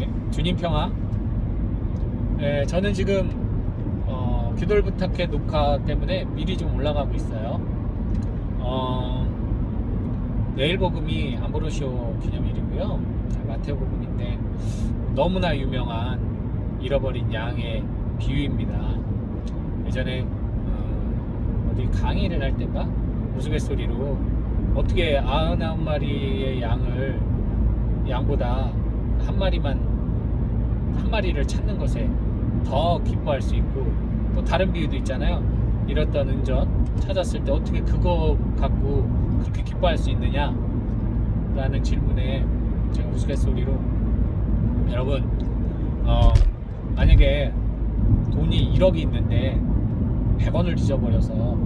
네, 주님 평화. 네, 저는 지금 어, 기도를 부탁해 녹화 때문에 미리 좀 올라가고 있어요. 어, 내일 복음이 암브로시오 기념일이고요. 마테오 복음인데 너무나 유명한 잃어버린 양의 비유입니다. 예전에 어, 디 강의를 할 때인가 우스갯소리로 어떻게 아흔아홉 마리의 양을 양보다 한 마리만 한 마리를 찾는 것에 더 기뻐할 수 있고 또 다른 비유도 있잖아요. 잃었던 은전 찾았을 때 어떻게 그거 갖고 그렇게 기뻐할 수 있느냐? 라는 질문에 제가 우스갯소리로 여러분 어, 만약에 돈이 1억이 있는데 100원을 잊어버려서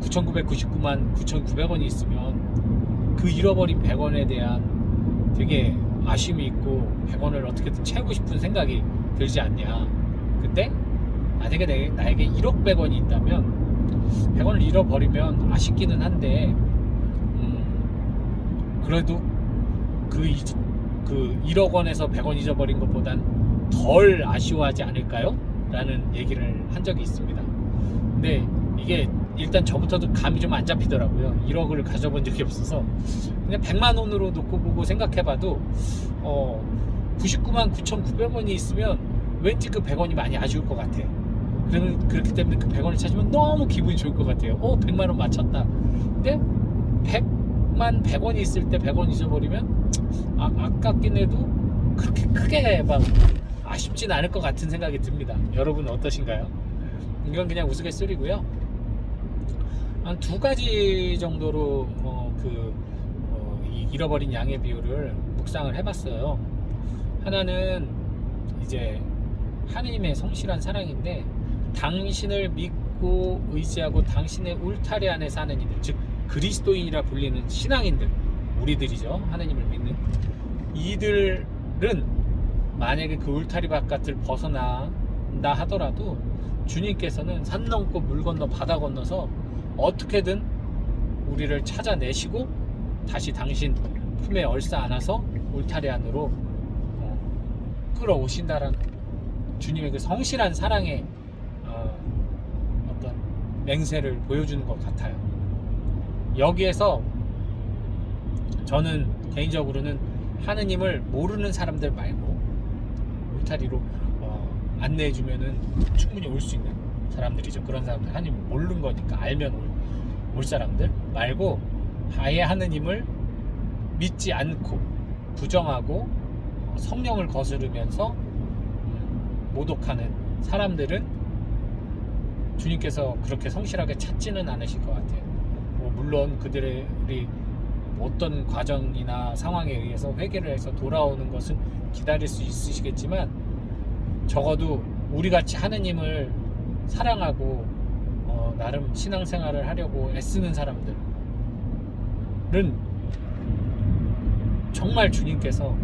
9,999만 9,900원이 있으면 그 잃어버린 100원에 대한 되게 아쉬움이 있고 100원을 어떻게든 채우고 싶은 생각이 들지 않냐. 근데 만약에 내, 나에게 1억 100원이 있다면 100원을 잃어버리면 아쉽기는 한데 음, 그래도 그, 이- 그 1억 원에서 100원 잊어버린 것보단 덜 아쉬워하지 않을까요? 라는 얘기를 한 적이 있습니다. 근데 이게 일단 저부터도 감이 좀 안 잡히더라고요. 1억을 가져본 적이 없어서 그냥 100만 원으로 놓고 보고 생각해봐도 어 99만 9,900원이 있으면 왠지 그 100원이 많이 아쉬울 것 같아. 그러면 그렇기 때문에 그 100원을 찾으면 너무 기분이 좋을 것 같아요. 어 100만 원 맞췄다. 근데 100만 100원이 있을 때 100원 잊어버리면 아, 아깝긴 해도 그렇게 크게 막 아쉽진 않을 것 같은 생각이 듭니다. 여러분 어떠신가요? 이건 그냥 우스갯소리고요. 한 두 가지 정도로 어, 그 어, 이 잃어버린 양의 비율을 묵상을 해봤어요. 하나는 이제 하나님의 성실한 사랑인데 당신을 믿고 의지하고 당신의 울타리 안에 사는 이들, 즉 그리스도인이라 불리는 신앙인들, 우리들이죠. 하나님을 믿는 이들은 만약에 그 울타리 바깥을 벗어난다 하더라도 주님께서는 산 넘고 물 건너 바다 건너서 어떻게든 우리를 찾아내시고 다시 당신 품에 얼싸 안아서 울타리 안으로 어, 끌어오신다라는 주님의 그 성실한 사랑의 어, 어떤 맹세를 보여주는 것 같아요. 여기에서 저는 개인적으로는 하느님을 모르는 사람들 말고 울타리로 어, 안내해주면은 충분히 올 수 있는 사람들이죠. 그런 사람들 하나님을 모르는 거니까 알면 올, 올 사람들 말고 아예 하느님을 믿지 않고 부정하고 어, 성령을 거스르면서 음, 모독하는 사람들은 주님께서 그렇게 성실하게 찾지는 않으실 것 같아요. 뭐 물론 그들이 어떤 과정이나 상황에 의해서 회개를 해서 돌아오는 것은 기다릴 수 있으시겠지만 적어도 우리 같이 하느님을 사랑하고 어, 나름 신앙생활을 하려고 애쓰는 사람들은 정말 주님께서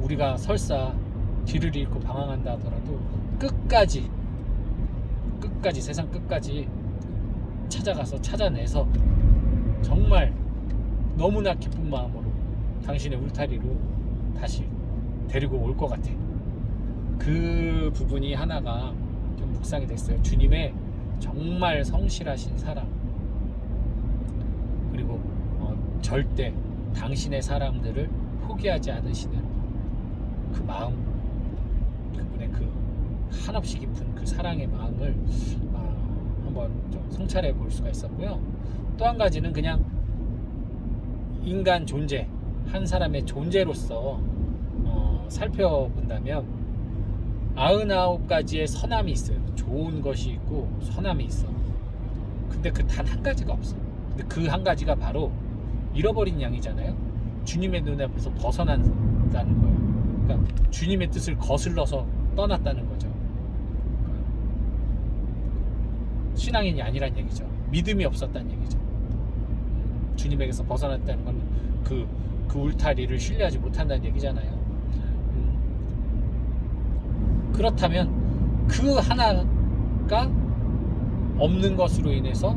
우리가 설사 뒤를 잃고 방황한다 하더라도 끝까지 끝까지 세상 끝까지 찾아가서 찾아내서 정말 너무나 기쁜 마음으로 당신의 울타리로 다시 데리고 올 것 같아. 그 부분이 하나가 좀 묵상이 됐어요. 주님의 정말 성실하신 사랑. 그리고 어, 절대 당신의 사람들을 포기하지 않으시는 그 마음, 그분의 그 한없이 깊은 그 사랑의 마음을 어, 한번 좀 성찰해 볼 수가 있었고요. 또 한 가지는 그냥 인간 존재, 한 사람의 존재로서 어, 살펴본다면 아흔아홉 가지의 선함이 있어요. 좋은 것이 있고 선함이 있어. 근데 그 단 한 가지가 없어. 근데 그 한 가지가 바로 잃어버린 양이잖아요. 주님의 눈 앞에서 벗어난다는 거예요. 그러니까 주님의 뜻을 거슬러서 떠났다는 거죠. 신앙인이 아니란 얘기죠. 믿음이 없었다는 얘기죠. 주님에게서 벗어났다는 건 그, 그 울타리를 신뢰하지 못한다는 얘기잖아요. 음, 그렇다면 그 하나가 없는 것으로 인해서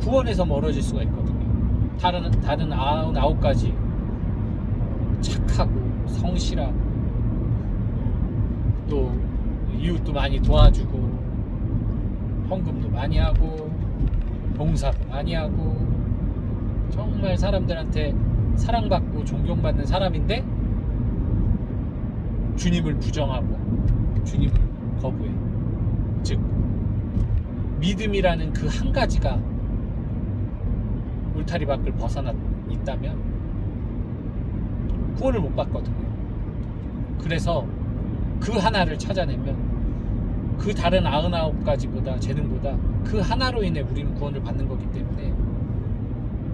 구원에서 멀어질 수가 있거든요. 다른, 다른 아홉 가지 착하고 성실하고 또 이웃도 많이 도와주고 헌금도 많이 하고 봉사도 많이 하고 정말 사람들한테 사랑받고 존경받는 사람인데 주님을 부정하고 주님을 거부해. 즉 믿음이라는 그 한 가지가 울타리 밖을 벗어나 있다면 구원을 못 받거든요. 그래서 그 하나를 찾아내면 그 다른 아흔아홉 가지보다 재능보다 그 하나로 인해 우리는 구원을 받는 거기 때문에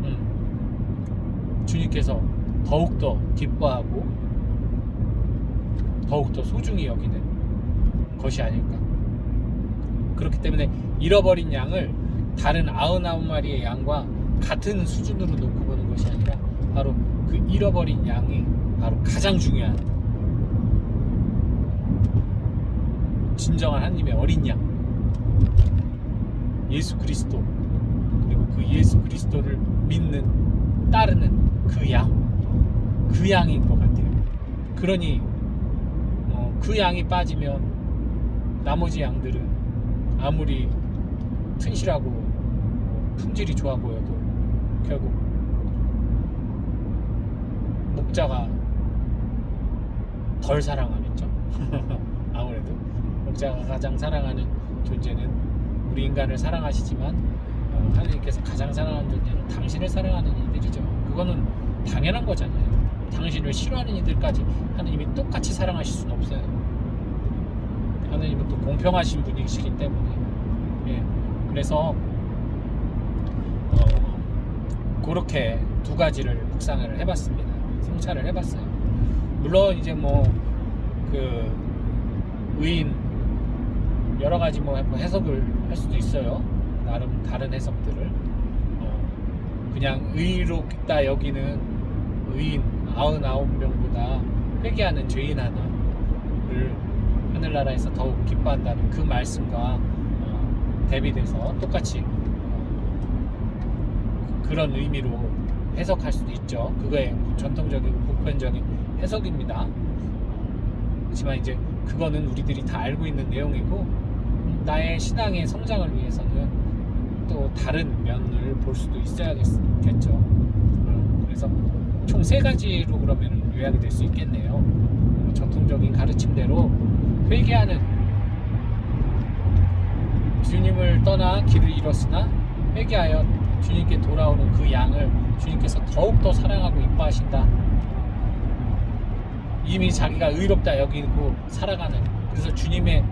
음, 주님께서 더욱더 기뻐하고 더욱더 소중히 여기는 것이 아닐까. 그렇기 때문에 잃어버린 양을 다른 아흔아홉 마리의 양과 같은 수준으로 놓고 보는 것이 아니라 바로 그 잃어버린 양이 바로 가장 중요한 진정한 하나님의 어린 양 예수 그리스도 그리고 그 예수 그리스도를 믿는 따르는 그 양 그 양인 것 같아요. 그러니 어, 그 양이 빠지면 나머지 양들은 아무리 튼실하고 어, 품질이 좋아 보여도 결국 목자가 덜 사랑하겠죠. 아무래도 목자가 가장 사랑하는 존재는 우리 인간을 사랑하시지만 어, 하나님께서 가장 사랑하는 존재는 당신을 사랑하는 이들이죠. 그거는 당연한 거잖아요. 당신을 싫어하는 이들까지 하나님이 똑같이 사랑하실 수는 없어요. 하나님은 또 공평하신 분이시기 때문에 예. 그래서 어, 그렇게 두 가지를 묵상을 해봤습니다. 성찰을 해봤어요. 물론 이제 뭐 그 의인 여러 가지 뭐 해석을 할 수도 있어요. 나름 다른 해석들을 어, 그냥 의롭다 여기는 의인 99명보다 회개하는 죄인 하나를 하늘나라에서 더욱 기뻐한다는 그 말씀과 어, 대비돼서 똑같이 어, 그런 의미로 해석할 수도 있죠. 그거의 전통적이고 보편적인 해석입니다. 그렇지만 이제 그거는 우리들이 다 알고 있는 내용이고 나의 신앙의 성장을 위해서는 또 다른 면을 볼 수도 있어야겠죠. 어, 그래서 총 세 가지로 그러면 요약이 될 수 있겠네요. 어, 전통적인 가르침대로 회개하는 주님을 떠나 길을 잃었으나 회개하여 주님께 돌아오는 그 양을 주님께서 더욱더 사랑하고 이뻐하신다. 이미 자기가 의롭다 여기고 살아가는 그래서 주님의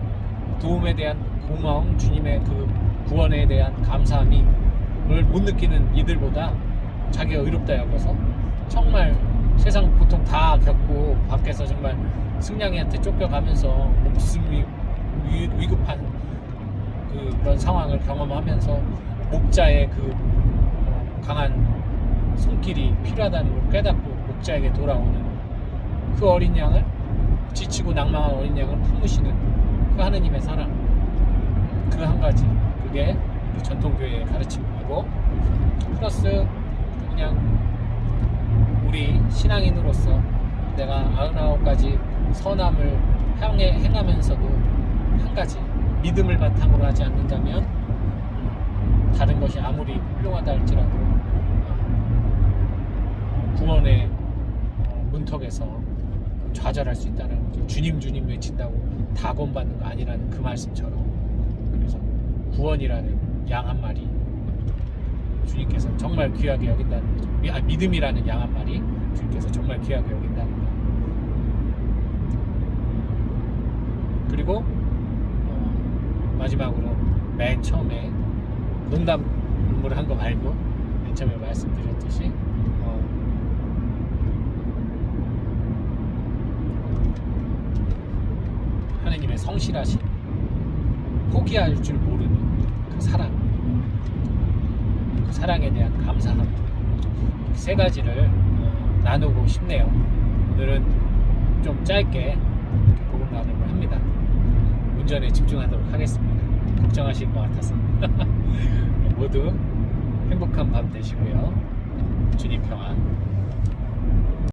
도움에 대한 고마움, 주님의 그 구원에 대한 감사함이 못 느끼는 이들보다 자기가 의롭다 여겨서 정말 세상 고통 다 겪고 밖에서 정말 승냥이한테 쫓겨가면서 목숨이 위, 위급한 그, 그런 상황을 경험하면서 목자의 그 어, 강한 손길이 필요하다는 걸 깨닫고 목자에게 돌아오는 그 어린 양을 지치고 낭망한 어린 양을 품으시는 그 하느님의 사랑. 그 한 가지. 그게 우리 전통교회의 가르침이고. 플러스 그냥 우리 신앙인으로서 내가 아흔아홉 가지 선함을 향해 행하면서도 한 가지 믿음을 바탕으로 하지 않는다면 음, 다른 것이 아무리 훌륭하다 할지라도 어, 구원의 어, 문턱에서 좌절할 수 있다는. 주님 주님 외친다고 다 구원받는 거 아니라는 그 말씀처럼 그래서 구원이라는 양 한 마리 주님께서 정말 귀하게 여긴다는 거죠. 미- 아, 믿음이라는 양 한 마리 주님께서 정말 귀하게 여긴다는 거. 그리고 어, 마지막으로 맨 처음에 농담을 한 거 말고 맨 처음에 말씀드렸듯이 어, 하느님의 성실하신 포기할 줄 모르는 그 사랑 그 사랑에 대한 감사함. 이세 가지를 어, 나누고 싶네요. 오늘은 좀 짧게 복음 나눔을 합니다. 운전에 집중하도록 하겠습니다. 걱정하실 것 같아서. 모두 행복한 밤 되시고요. 주님 평안